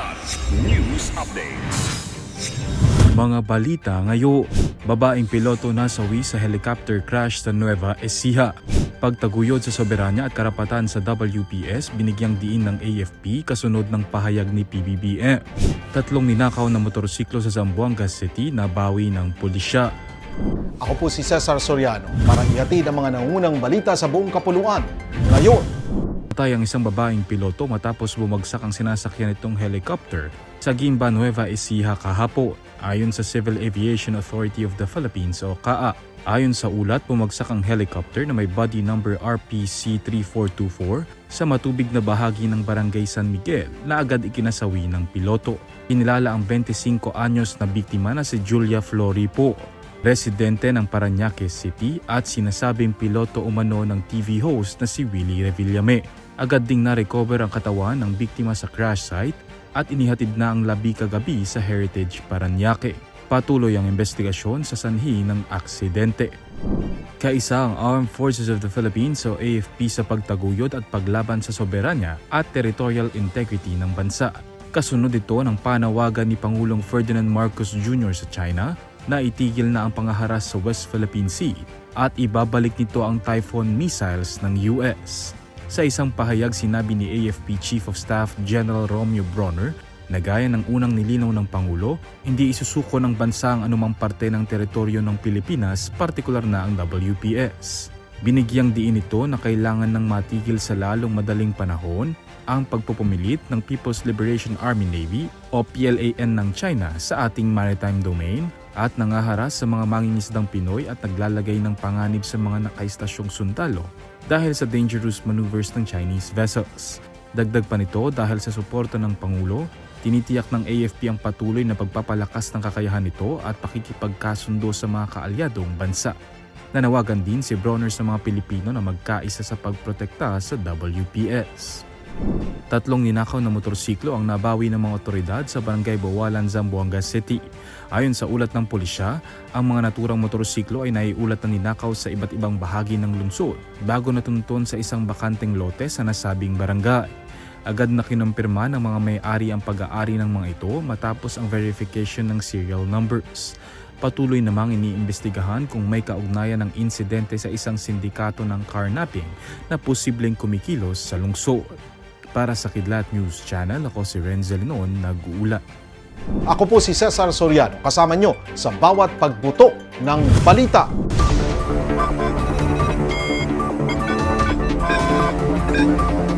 Kilat News Updates. Mga balita ngayon, babaeng piloto nasawi sa helicopter crash sa Nueva Ecija. Pagtaguyod sa soberanya at karapatan sa WPS, binigyang diin ng AFP kasunod ng pahayag ni PBBM. Tatlong ninakaw na motorsiklo sa Zamboanga City na bawi ng pulisya. Ako po si Cesar Soriano para ihatid ang mga nangunang balita sa buong kapuluan. Ngayon, Patay ang isang babaeng piloto matapos bumagsak ang sinasakyan nitong helicopter sa Gimba Nueva Ecija kahapon. Ayon sa Civil Aviation Authority of the Philippines o CAA, ayon sa ulat bumagsak ang helicopter na may body number RPC-3424 sa matubig na bahagi ng Barangay San Miguel na agad ikinasawi ng piloto. Inilala ang 25 anyos na biktima na si Julia Floripo residente ng Parañaque City at sinasabing piloto umano ng TV host na si Willie Revillame. Agad ding na-recover ang katawan ng biktima sa crash site at inihatid na ang labi kagabi sa Heritage Parañaque. Patuloy ang investigasyon sa sanhi ng aksidente. Kaisa ang Armed Forces of the Philippines o AFP sa pagtaguyod at paglaban sa soberanya at territorial integrity ng bansa. Kasunod ito ng panawagan ni Pangulong Ferdinand Marcos Jr. sa China na itigil na ang pangaharas sa West Philippine Sea at ibabalik nito ang Typhoon missiles ng US. Sa isang pahayag sinabi ni AFP Chief of Staff General Romeo Bronner na gaya ng unang nilinaw ng Pangulo, hindi isusuko ng bansa ang anumang parte ng teritoryo ng Pilipinas, partikular na ang WPS. Binigyang diin ito na kailangan ng matigil sa lalong madaling panahon ang pagpupumilit ng People's Liberation Army Navy o PLAN ng China sa ating maritime domain at nangaharas sa mga mangingisdang Pinoy at naglalagay ng panganib sa mga nakaistasyong sundalo dahil sa dangerous maneuvers ng Chinese vessels. Dagdag pa nito dahil sa suporta ng Pangulo, tinitiyak ng AFP ang patuloy na pagpapalakas ng kakayahan nito at pakikipagkasundo sa mga kaalyadong bansa. Nanawagan din si Bronner sa mga Pilipino na magkaisa sa pagprotekta sa WPS. Tatlong ninakaw na motorsiklo ang nabawi ng mga otoridad sa Barangay Bawalan, Zamboanga City. Ayon sa ulat ng pulisya, ang mga naturang motorsiklo ay naiulat na ninakaw sa iba't ibang bahagi ng lungsod bago natuntun sa isang bakanteng lote sa nasabing barangay. Agad na kinumpirma ng mga may-ari ang pag-aari ng mga ito matapos ang verification ng serial numbers. Patuloy namang iniimbestigahan kung may kaugnayan ng insidente sa isang sindikato ng carnapping na posibleng kumikilos sa lungsod. Para sa Kidlat News Channel, ako si Renzel Noon, nag-uula. Ako po si Cesar Soriano, kasama nyo sa bawat pagbuto ng balita. Thank you.